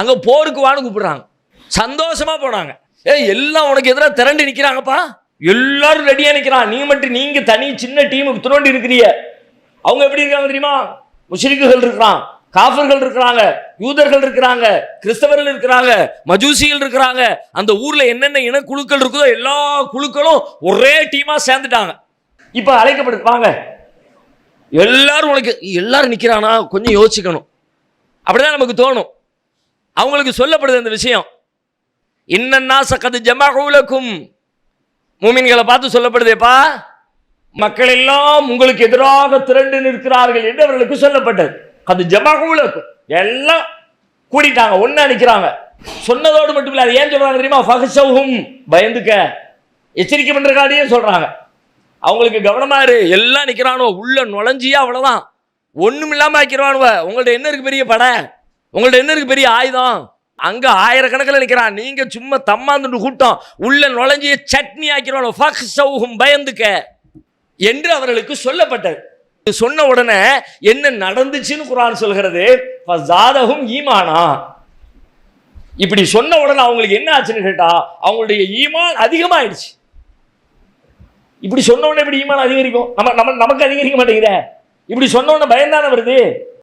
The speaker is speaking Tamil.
அங்கே போருக்கு வான்னு கூப்பிடுறாங்க. சந்தோஷமாக போனாங்க. ஏய் எல்லாம் உனக்கு எதிராக திரண்டு நிற்கிறாங்கப்பா எல்லாரும் ரெடியாக நிற்கிறான் நீ மட்டும் நீங்கள் தனி சின்ன டீமுக்கு துரோண்டி இருக்கிறீங்க. அவங்க எப்படி இருக்காங்க தெரியுமா? முஷ்ரிக்குகள் இருக்கிறான். காஃபர்கள் இருக்கிறாங்க. யூதர்கள் இருக்கிறாங்க. கிறிஸ்தவர்கள் இருக்கிறாங்க. மஜூசிகள் இருக்கிறாங்க. அந்த ஊரில் என்னென்ன இனக்குழுக்கள் இருக்குதோ எல்லா குழுக்களும் ஒரே டீமாக சேர்ந்துட்டாங்க. இப்போ அழைக்கப்படுது. வாங்க. எல்லாரும் உனக்கு எல்லாரும் நிற்கிறானா கொஞ்சம் யோசிக்கணும். அப்படிதான் நமக்கு தோணும். அவங்களுக்கு சொல்லப்படுது அந்த விஷயம். இன்னன்னா சக்கது ஜமாகுலக்கும் மூமின்களை பார்த்து சொல்லப்படுதேப்பா. மக்கள் எல்லாம் உங்களுக்கு எதிராக திரண்டு நிற்கிறார்கள் என்று அவர்களுக்கு சொல்லப்பட்டது. அது ஜமாகுலக்கும் எல்லாம் கூடிட்டாங்க ஒன்றா நிற்கிறாங்க சொன்னதோடு மட்டும் இல்லை அது ஏன் சொல்றாங்க தெரியுமா? ஃபஹ்ஷவுஹும். பயந்துக்க. எச்சரிக்கை பண்றதுக்காடியே சொல்றாங்க. அவங்களுக்கு கவனமா இரு. எல்லாம் நிற்கிறானோ உள்ள நுழைஞ்சியா அவ்வளவுதான். ஒண்ணும் இல்லாம ஆக்கிடுவானுவ. உங்கள்ட்ட என்ன இருக்கு பெரிய படம் உங்கள்ட்ட என்ன இருக்கு பெரிய ஆயுதம்? அங்க ஆயிரக்கணக்கில் நிற்கிறான் நீங்க சும்மா தம்மாந்துண்டு கூட்டம். உள்ள நுழைஞ்சிய சட்னி ஆக்கிடுவானோ? பயந்துக்க. என்று அவர்களுக்கு சொல்லப்பட்டது. சொன்ன உடனே என்ன நடந்துச்சுன்னு குரான் சொல்கிறது? ஜாதகம் ஈமானா. இப்படி சொன்ன உடனே அவங்களுக்கு என்ன ஆச்சுன்னு கேட்டா அவங்களுடைய ஈமான் அதிகமாயிடுச்சு. இப்படி சொன்ன உடனே இப்படி ஈமான் அதிகரிக்கும்? நம்ம நம்ம நமக்கு அதிகரிக்க மாட்டேங்குதே. இப்படி சொன்ன உடனே பயம் தானே வருது?